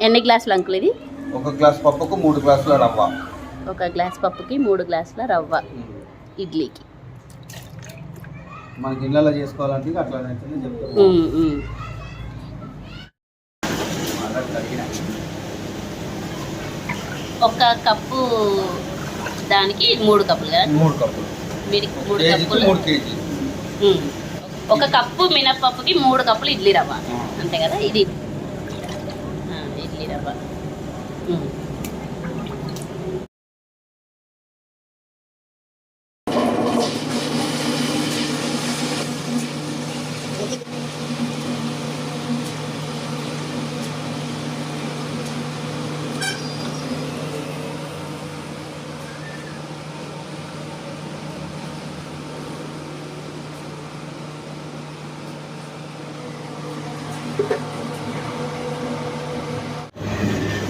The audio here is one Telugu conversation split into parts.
ఎన్ని గ్లాసులు అంకుల్ ఇది? ఒక గ్లాస్ పప్పుకు మూడు గ్లాసుల రవ్వ. ఒక గ్లాస్ పప్పుకి మూడు గ్లాసుల రవ్వ. ఇడ్లీకి. మనకి ఇళ్ళలో చేసుకోవాలంటే ఉమ్. ఒక కప్పు దానికి మూడు కప్పులు కదా? మూడు కప్పులు. మూడు కప్పులు. మూడు కేజీ. ఒక కప్పు మినప్పప్పుకి మూడు కప్పులు ఇడ్లీ రవ్వ. అంతే కదా? ఇది ఆ, ఇడ్లీ రవ్వ ఉమ్.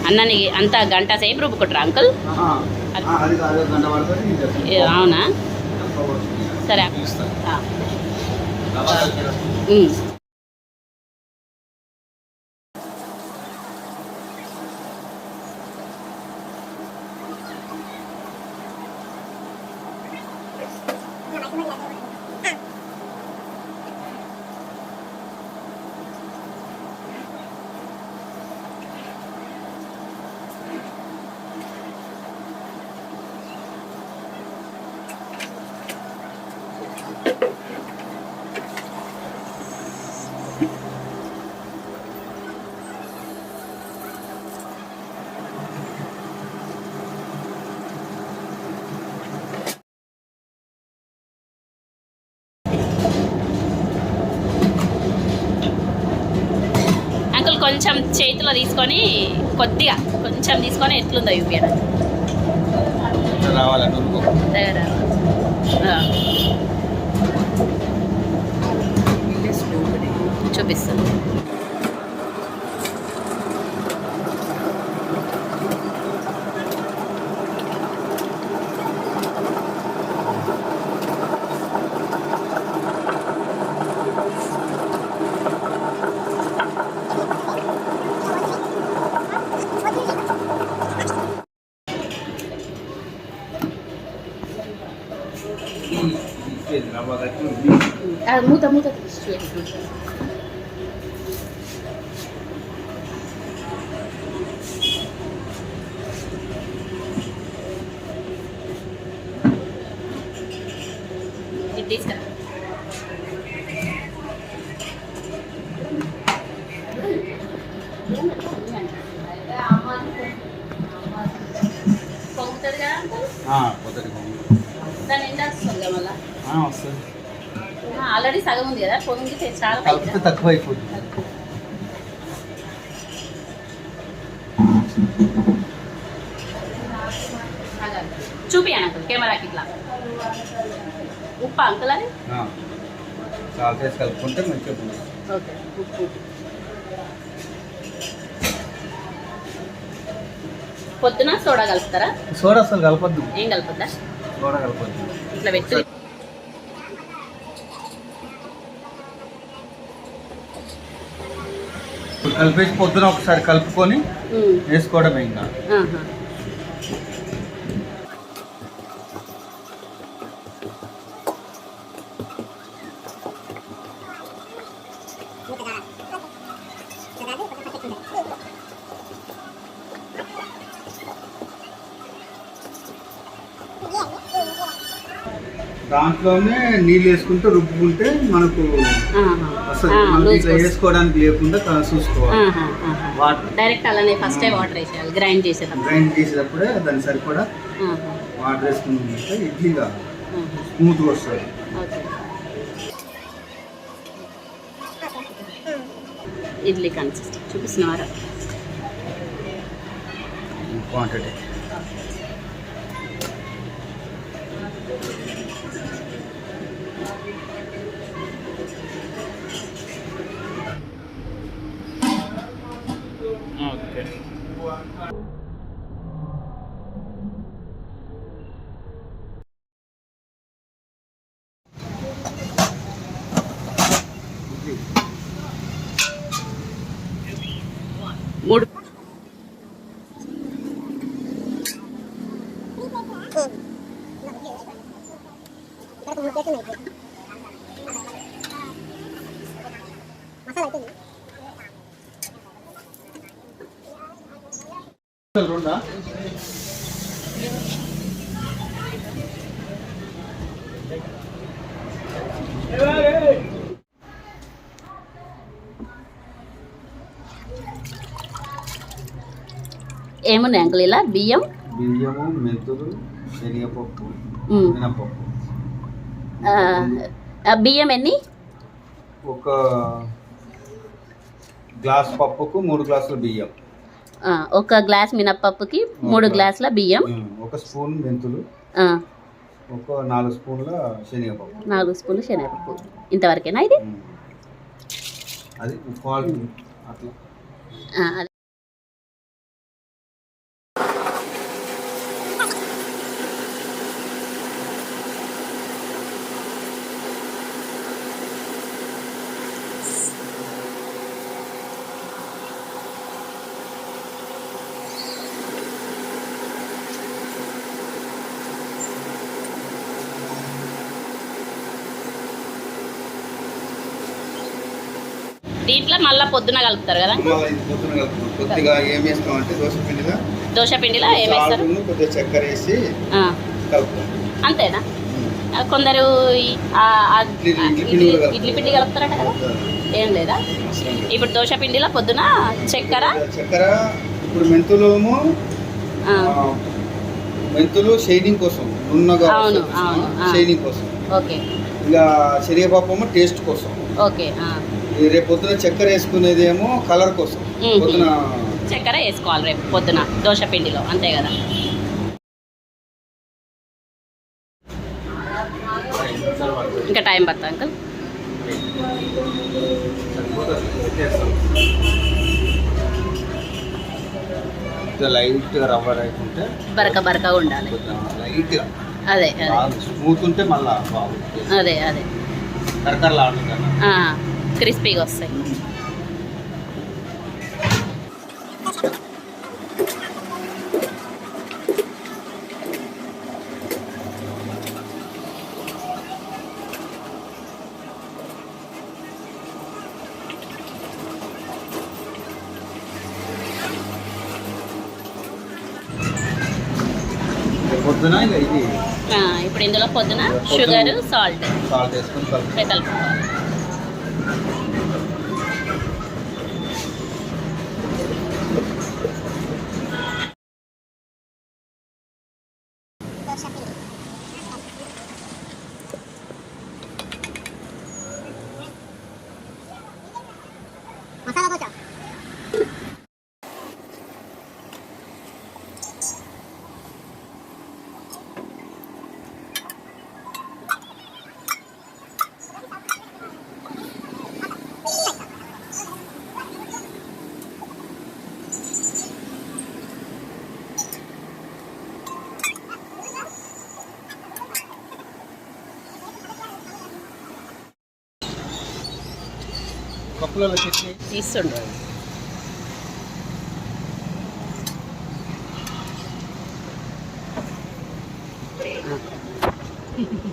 అన్నని అంత గంట సేపు రుబ్బుకుంటారా అంకుల్? అవునా. సరే. కొంచెం చేతిలో తీసుకొని కొద్దిగా కొంచెం తీసుకొని ఎట్లుందో చూపించడం ఇట్లా ఆ, మూత మూత తీసి చూడండి. ఇది తీసుకురా పొంగుతుంది కదా అంకుల్? పొద్దుటి దాని నిండా వస్తుంది కదా మళ్ళా వస్తుంది ఆల్రెడీ సగం ఉంది కదా పొంగితే చాలా కలిపితే తక్కువ అయిపోతుంది చూపి అంకుల్ కెమెరాకి ఇట్లా ఉప్పు అంకుల్ సాల్ట్ వేసి కలుపుకుంటే మంచిగా. ఓకే ఉప్పు. పొద్దున సోడా కలుపుతారా? సోడా అసలు కలపద్దు. ఏం కలుపుద్దా? సోడా కలపద్దు. ఇట్లా పెట్టి కలిపేసి పొద్దున ఒకసారి కలుపుకొని ఉమ్, వేసుకోవడమే ఇంకా. దాంట్లోనే నీళ్ళు వేసుకుంటే రుబ్బుకుంటే మనకు ఇట్లా పోసి. వేసుకోవడానికి లేకుండా చూసుకోవాలి. వాటర్ డైరెక్ట్ అలానే ఫస్ట్ వాటర్ వేసేయాలి గ్రైండ్ చేసేటప్పుడు. గ్రైండ్ చేసేటప్పుడే దాన్ని సరిపడా వాటర్ వేసుకుంటే ఇడ్లీగా. స్మూత్గా వస్తుంది. ఇడ్లీ కన్సిస్టెంట్. చూపిస్తున్నారా క్వాంటిటీ ఓకే మూడు రెండా ఏమున్నాయి అంకుల్ ఇలా? బియ్యం? బియ్యము మెంతులు శనగపప్పు. మినపప్పు. బియ్యం ఎన్ని? ఒక గ్లాస్ పప్పుకు మూడు గ్లాసుల బియ్యం. ఒక గ్లాస్ మినప్పప్పుకి మూడు గ్లాసుల బియ్యం. ఒక స్పూన్ మెంతులు ఒక నాలుగు స్పూన్ల శనగపప్పు. నాలుగు స్పూన్లు శనగపప్పు. ఇంతవరకేనా ఇది. అది అట్లా దీంట్లో మళ్ళీ పొద్దున కలుపుతారు కదా? మళ్ళీ ఇది పొద్దున కలుపుతాం. కొద్దిగా ఏం వేస్తాం అంటే దోశ పిండిలో దోశ పిండిలో కొద్దిగా చక్కెర వేసి కలుపుతాం. అంతేనా? కొందరు ఇడ్లీ- పిండి కలుపుతారట కదా? ఏం లేదా. ఇప్పుడు దోశ పిండిలో పొద్దున చక్కెర? చక్కెర ఇప్పుడు మెంతులేమో మెంతులు షైనింగ్ కోసం నున్నగా అవును. అవును. షైనింగ్ కోసం. ఓకే. ఇక శనగపప్పు టేస్ట్ కోసం. ఓకే రేపు పొద్దున చక్కెర వేసుకునేది ఏమో కలర్ కోసం. పొద్దున చక్కెర వేసుకోవాలి రేపు పొద్దున దోశ పిండిలో అంతే కదా. ఇంకా టైం పడుతుంది అంకుల్? లైట్ రవ్వ బరక బరక ఉండాలి. లైట్ అదే అదే. స్మూత్ ఉంటే మళ్ళా అదే అదే. కరకరలాడుతుంది క్రిస్పీగా వస్తాయి పొద్దున ఇది? ఇప్పుడు ఇందులో పొద్దున షుగర్ సాల్ట్. సాల్ట్. వేసుకొని కలుపుకోవాలి. కప్పులలో చట్నీ తీస్తుండ్రు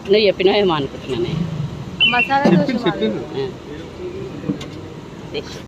నువ్వు చెప్పినావేమో అనుకుంటున్నానే. మసాలా దోశ.